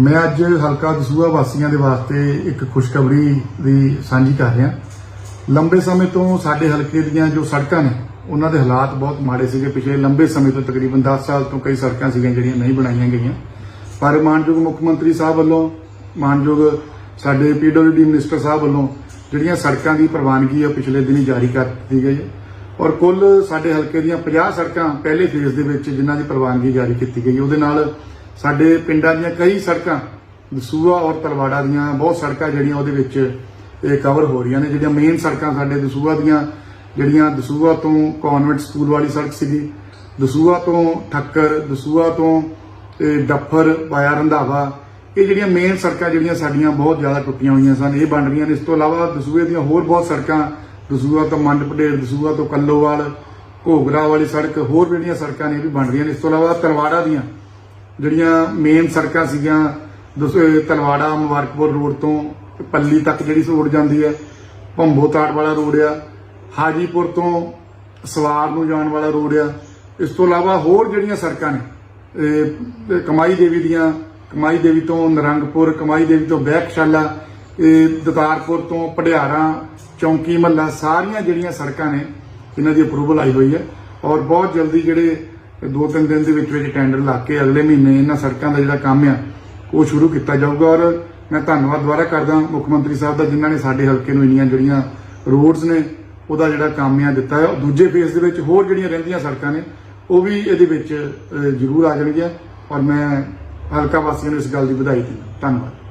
ਮੈਂ ਅੱਜ ਹਲਕਾ ਦਸੂਹਾ ਵਾਸੀਆਂ ਦੇ ਵਾਸਤੇ ਇੱਕ ਖੁਸ਼ਖਬਰੀ ਦੀ ਸਾਂਝੀ ਕਰ ਰਿਹਾ। ਲੰਬੇ ਸਮੇਂ ਤੋਂ ਸਾਡੇ ਹਲਕੇ ਦੀਆਂ ਜੋ ਸੜਕਾਂ ਨੇ, ਉਹਨਾਂ ਦੇ ਹਾਲਾਤ ਬਹੁਤ ਮਾੜੇ ਸੀਗੇ। ਪਿਛਲੇ ਲੰਬੇ ਸਮੇਂ ਤੋਂ ਤਕਰੀਬਨ 10 ਸਾਲ ਤੋਂ ਕਈ ਸੜਕਾਂ ਸੀਗੀਆਂ ਜਿਹੜੀਆਂ ਨਹੀਂ ਬਣਾਈਆਂ ਗਈਆਂ। ਪਰ ਮਾਨਯੋਗ ਮੁੱਖ ਮੰਤਰੀ ਸਾਹਿਬ ਵੱਲੋਂ, ਮਾਨਯੋਗ ਸਾਡੇ ਪੀਡਬਲਯੂਡੀ ਮਿਨਿਸਟਰ ਸਾਹਿਬ ਵੱਲੋਂ ਜਿਹੜੀਆਂ ਸੜਕਾਂ ਦੀ ਪ੍ਰਵਾਨਗੀ ਆ ਪਿਛਲੇ ਦਿਨੀ ਜਾਰੀ ਕਰ ਦਿੱਤੀ ਗਈ ਹੈ। ਔਰ ਕੁੱਲ ਸਾਡੇ ਹਲਕੇ ਦੀਆਂ 50 ਸੜਕਾਂ ਪਹਿਲੇ ਫੇਜ਼ ਦੇ ਵਿੱਚ ਜਿਨ੍ਹਾਂ ਦੀ ਪ੍ਰਵਾਨਗੀ ਜਾਰੀ ਕੀਤੀ ਗਈ, ਉਹਦੇ ਨਾਲ ਸਾਡੇ ਪਿੰਡਾਂ ਦੀਆਂ ਕਈ ਸੜਕਾਂ ਦਸੂਆ ਔਰ ਤਲਵਾੜਾ ਦੀਆਂ ਬਹੁਤ ਸੜਕਾਂ ਜਿਹੜੀਆਂ ਉਹਦੇ ਵਿੱਚ ਇਹ ਕਵਰ ਹੋ ਰਹੀਆਂ ਨੇ। ਜਿਹੜੀਆਂ ਮੇਨ ਸੜਕਾਂ ਸਾਡੇ ਦਸੂਹਾ ਦੀਆਂ, ਜਿਹੜੀਆਂ ਦਸੂਆ ਤੋਂ ਕਨਵੈਂਟ ਸਕੂਲ ਵਾਲੀ ਸੜਕ ਸੀਗੀ ਦਸੂਆ ਤੋਂ ਠੱਕਰ ਦਸੂਆ ਤੋਂ ਡੱਫਰ, ਪਾਇਆ ਰੰਧਾਵਾ, ਇਹ ਜਿਹੜੀਆਂ ਮੇਨ ਸੜਕਾਂ ਜਿਹੜੀਆਂ ਸਾਡੀਆਂ ਬਹੁਤ ਜ਼ਿਆਦਾ ਟੁੱਟੀਆਂ ਹੋਈਆਂ ਸਨ, ਇਹ ਬਣ ਰਹੀਆਂ ਨੇ। ਇਸ ਤੋਂ ਇਲਾਵਾ ਦਸੂਹੇ ਦੀਆਂ ਹੋਰ ਬਹੁਤ ਸੜਕਾਂ ਦਸੂਆ ਤੋਂ ਮੰਡ ਪਟੇਲ, ਦਸੂਹਾ ਤੋਂ ਕੱਲੋਵਾਲ, ਘੋਗਰਾ ਵਾਲੀ ਸੜਕ, ਹੋਰ ਜਿਹੜੀਆਂ ਸੜਕਾਂ ਨੇ, ਇਹ ਵੀ ਬਣ ਰਹੀਆਂ ਨੇ। ਇਸ ਤੋਂ ਇਲਾਵਾ ਤਲਵਾੜਾ ਦੀਆਂ ਜਿਹੜੀਆਂ ਮੇਨ ਸੜਕਾਂ ਸੀਗੀਆਂ, ਦਸ- ਤਲਵਾੜਾ, ਮੁਬਾਰਕਪੁਰ ਰੋਡ ਤੋਂ ਪੱਲੀ ਤੱਕ ਜਿਹੜੀ ਰੋਡ ਜਾਂਦੀ ਹੈ, ਭੰਬੋ ਤਾੜ ਵਾਲਾ ਰੋਡ ਆ, ਹਾਜੀਪੁਰ ਤੋਂ ਸਵਾਰ ਨੂੰ ਜਾਣ ਵਾਲਾ ਰੋਡ ਆ। ਇਸ ਤੋਂ ਇਲਾਵਾ ਹੋਰ ਜਿਹੜੀਆਂ ਸੜਕਾਂ ਨੇ ਕਮਾਈ ਦੇਵੀ ਦੀਆਂ, ਕਮਾਈ ਦੇਵੀ ਤੋਂ ਨਰੰਗਪੁਰ, ਕਮਾਈ ਦੇਵੀ ਤੋਂ ਬੈਕਸ਼ਾਲਾ, ਇਹ ਦਤਾਰਪੁਰ ਤੋਂ ਪੜਿਆਰਾ ਚੌਂਕੀ ਮੱਲਾ, ਸਾਰੀਆਂ ਜਿਹੜੀਆਂ ਸੜਕਾਂ ਨੇ, ਇਹਨਾਂ ਦੀ ਅਪਰੂਵਲ ਆਈ ਹੋਈ ਹੈ। ਔਰ ਬਹੁਤ ਜਲਦੀ ਜਿਹੜੇ ਦੋ ਤਿੰਨ ਦਿਨ ਦੇ ਵਿੱਚ ਵਿੱਚ ਟੈਂਡਰ ਲਾ ਕੇ ਅਗਲੇ ਮਹੀਨੇ ਇਹਨਾਂ ਸੜਕਾਂ ਦਾ ਜਿਹੜਾ ਕੰਮ ਆ, ਉਹ ਸ਼ੁਰੂ ਕੀਤਾ ਜਾਊਗਾ। ਔਰ ਮੈਂ ਧੰਨਵਾਦ ਦੁਬਾਰਾ ਕਰਦਾ ਮੁੱਖ ਮੰਤਰੀ ਸਾਹਿਬ ਦਾ, ਜਿਨ੍ਹਾਂ ਨੇ ਸਾਡੇ ਹਲਕੇ ਨੂੰ ਇੰਨੀਆਂ ਜਿਹੜੀਆਂ ਰੋਡਸ ਨੇ, ਉਹਦਾ ਜਿਹੜਾ ਕੰਮ ਆ ਦਿੱਤਾ ਹੈ। ਦੂਜੇ ਫੇਸ ਦੇ ਵਿੱਚ ਹੋਰ ਜਿਹੜੀਆਂ ਰਹਿੰਦੀਆਂ ਸੜਕਾਂ ਨੇ, ਉਹ ਵੀ ਇਹਦੇ ਵਿੱਚ ਜ਼ਰੂਰ ਆ ਜਾਣਗੀਆਂ। ਔਰ ਮੈਂ ਹਲਕਾ ਵਾਸੀਆਂ ਨੂੰ ਇਸ ਗੱਲ ਦੀ ਵਧਾਈ ਦਿੰਦਾ। ਧੰਨਵਾਦ।